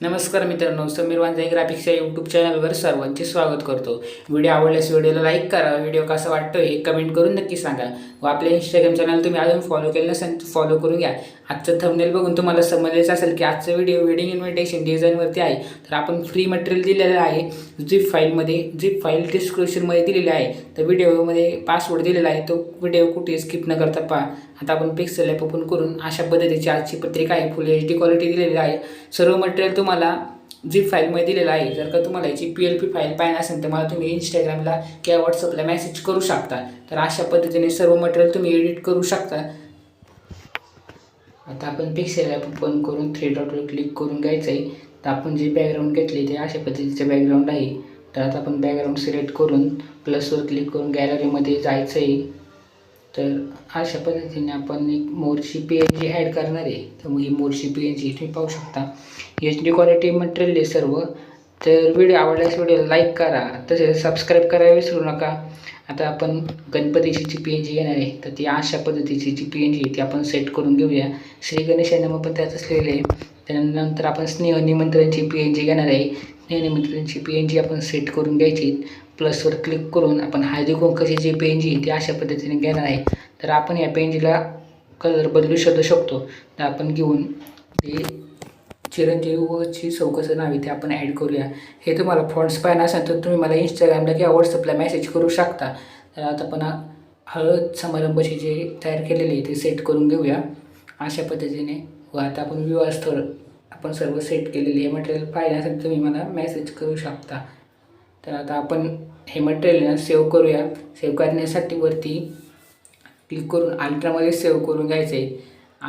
नमस्कार मित्रांनो समीर वांजाई ग्राफिक्सच्या यूट्यूब चॅनलवर सर्वांचे स्वागत करतो. व्हिडिओ आवडल्यास व्हिडिओला लाईक करा. व्हिडिओ कसा वाटतो हे कमेंट करून नक्की सांगा. व आपल्या इंस्टाग्राम चॅनल तुम्ही अजून फॉलो केलं नसेल तर फॉलो करून घ्या. आजचं थंबनेल बघून तुम्हाला समजलेच असेल की आजचं व्हिडिओ वेडिंग इन्व्हिटेशन डिझाईनवरती आहे. तर आपण फ्री मटेरियल दिलेलं आहे. झिप फाईलमध्ये झिप फाईल डिस्क्रिप्शनमध्ये दिलेली आहे. तर व्हिडिओमध्ये पासवर्ड दिलेला आहे. तो व्हिडिओ कुठे स्किप न करता पहा. आता आपण पिक्सेल ॲप ओपन करून अशा पद्धतीची आजची पत्रिका आहे. फुल एच डी क्वालिटी दिलेली आहे. सर्व मटेरियल तुम्हाला झिप फाईलमध्ये दिलेला आहे. जर का तुम्हाला याची पी एल पी फाईल पाहिजे असेल तर मला तुम्ही इंस्टाग्रामला किंवा व्हॉट्सअपला मेसेज करू शकता. तर अशा पद्धतीने सर्व मटेरियल तुम्ही एडिट करू शकता. आता आपण पिक्सेल ॲप ओपन करून थ्री डॉटवर क्लिक करून घ्यायचं आहे तर आपण जे बॅकग्राऊंड घेतले ते अशा पद्धतीचे बॅकग्राऊंड आहे. तर आता आपण बॅकग्राऊंड सिलेक्ट करून प्लसवर क्लिक करून गॅलरीमध्ये जायचं आहे तर अशा पद्धतीने आपण एक मोरशी पी एन जी ॲड करणार आहे. तर मग ही मोरशी पी एन जी तुम्ही पाहू शकता. एच डी क्वालिटी मटेरियल आहे सर्व. तर व्हिडिओ आवडल्यास व्हिडिओ लाईक करा. तसेच सबस्क्राईब करायला विसरू नका. आता आपण गणपतीची जी पी एन जी घेणार आहे. तर ती अशा पद्धतीची जी पी एन जी आहे ती आपण सेट करून घेऊया. श्री गणेश नाम पण त्यात लिहिले आहे त्यानंतर आपण स्नेह निमंत्रणची पी एन जी घेणार आहे. स्नेहनिमंत्रणची पी एन जी आपण सेट करून घ्यायची. प्लसवर क्लिक करून आपण हळदी कुंकाची जी पेन जी आहे ती अशा पद्धतीने घेणार आहे. तर आपण या पेनजीला कलर बदलू शोधू शकतो. तर आपण घेऊन ते चिरंजीवची चौकचं नाव इथे ते आपण ॲड करूया. हे तुम्हाला फॉन्ट्स पाहिजे असेल तर तुम्ही मला इंस्टाग्रामला किंवा व्हॉट्सअपला मेसेज करू शकता. तर आता आपण हळद समारंभाची जे तयार केलेली आहे ते सेट करून घेऊया. अशा पद्धतीने व आता आपण विवाह स्थळ आपण सर्व सेट केलेले हे मटेरियल पाहिजे असेल तुम्ही मला मेसेज करू शकता. तर आता आपण हे मटेरियल सेव्ह करूया. सेव्ह करण्यासाठी वरती क्लिक करून अल्ट्रामध्ये सेव्ह करून घ्यायचं आहे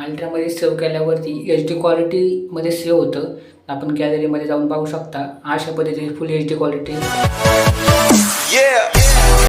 अल्ट्रामध्ये सेव्ह केल्यावरती एच डी क्वालिटीमध्ये सेव्ह होतं. आपण गॅलरीमध्ये जाऊन पाहू शकता. अशा पद्धतीने full H D quality Yeah.